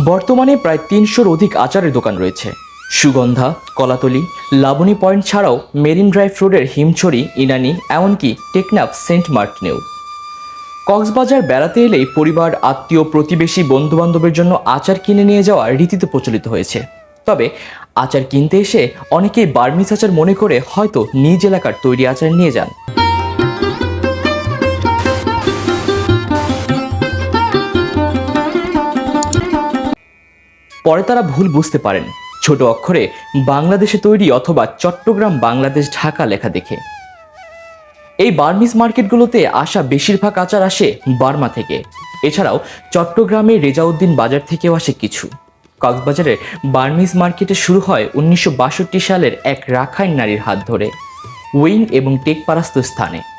বর্তমানে প্রায় তিনশোর অধিক আচারের দোকান রয়েছে। সুগন্ধা, কলাতলি, লাবণী পয়েন্ট ছাড়াও মেরিন ড্রাইভ রোডের হিমছড়ি, ইনানি, এমনকি টেকনাফ সেন্ট মার্টিনেও। কক্সবাজার বেড়াতে এলেই পরিবার, আত্মীয়, প্রতিবেশী, বন্ধুবান্ধবের জন্য আচার কিনে নিয়ে যাওয়া রীতিতে প্রচলিত হয়েছে। তবে আচার কিনতে এসে অনেকেই বার্মিস আচার মনে করে হয়তো নিজ এলাকার তৈরি আচার নিয়ে যান। পরে তারা ভুল বুঝতে পারেন। ছোট অক্ষরে বাংলাদেশে তৈরি অথবা চট্টগ্রাম, বাংলাদেশ, ঢাকা লেখা দেখে। এই বার্মিস মার্কেটগুলোতে আসা বেশিরভাগ আচার আসে বার্মা থেকে। এছাড়াও চট্টগ্রামের রেজাউদ্দিন বাজার থেকেও আসে কিছু। কক্সবাজারের বার্মিস মার্কেটে শুরু হয় উনিশশো বাষট্টি সালের এক রাখাইন নারীর হাত ধরে। উইং এবং টেকপারাস্ত স্থানে।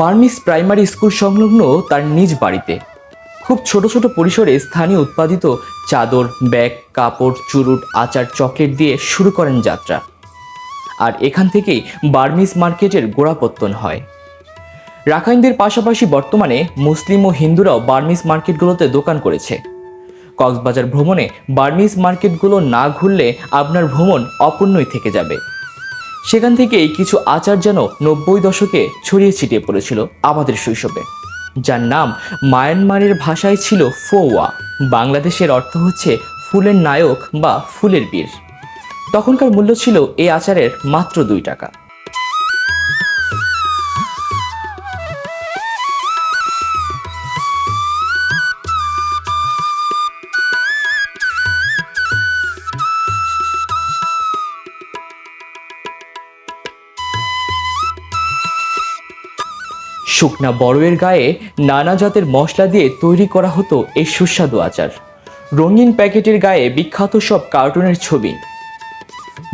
বার্মিস প্রাইমারি স্কুল সংলগ্ন তার নিজ বাড়িতে। খুব ছোট ছোট পরিসরে স্থানীয় উৎপাদিত চাদর, ব্যাগ, কাপড়, চুরুট, আচার, চকলেট দিয়ে শুরু করেন যাত্রা। আর এখান থেকেই বার্মিস মার্কেটের গোড়াপত্তন হয়। রাখাইনদের পাশাপাশি বর্তমানে মুসলিম ও হিন্দুরাও বার্মিস মার্কেটগুলোতে দোকান করেছে। কক্সবাজার ভ্রমণে বার্মিস মার্কেটগুলো না ঘুরলে আপনার ভ্রমণ অপূর্ণই থেকে যাবে। সেখান থেকেই কিছু আচার যেন নব্বই দশকে ছড়িয়ে ছিটিয়ে পড়েছিল আমাদের শৈশবে, যার নাম মায়ানমারের ভাষায় ছিল ফোয়া। বাংলাদেশের অর্থ হচ্ছে ফুলের নায়ক বা ফুলের বীর। তখনকার মূল্য ছিল এই আচারের মাত্র দুই টাকা। শুকনা বড়য়ের গায়ে নানা জাতের মশলা দিয়ে তৈরি করা হতো এই সুস্বাদু আচার। রঙিন প্যাকেটের গায়ে বিখ্যাত সব কার্টুনের ছবি।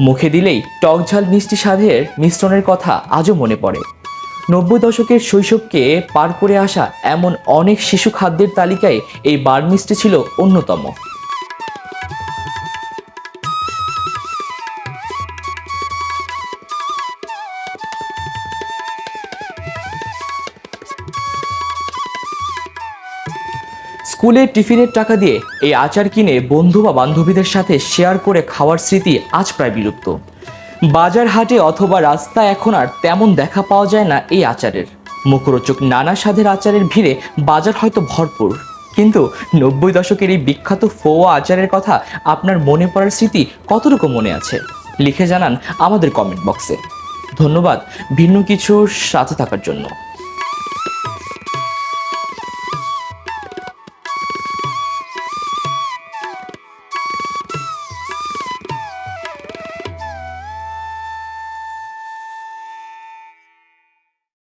মুখে দিলেই টক ঝাল মিষ্টি স্বাদের মিশ্রণের কথা আজও মনে পড়ে। নব্বই দশকের শৈশবকে পার করে আসা এমন অনেক শিশু খাদ্যের তালিকায় এই বার মিষ্টি ছিল অন্যতম। স্কুলের টিফিনের টাকা দিয়ে এই আচার কিনে বন্ধু বা বান্ধবীদের সাথে শেয়ার করে খাওয়ার স্মৃতি আজ প্রায় বিলুপ্ত। বাজার হাটে অথবা রাস্তায় এখন আর তেমন দেখা পাওয়া যায় না এই আচারের। মুখরোচক নানা স্বাদের আচারের ভিড়ে বাজার হয়তো ভরপুর। কিন্তু নব্বই দশকের এই বিখ্যাত ফোয়া আচারের কথা আপনার মনে পড়ার স্মৃতি কতটুকু মনে আছে? লিখে জানান আমাদের কমেন্ট বক্সে। ধন্যবাদ ভিন্ন কিছুর সাথে থাকার জন্য।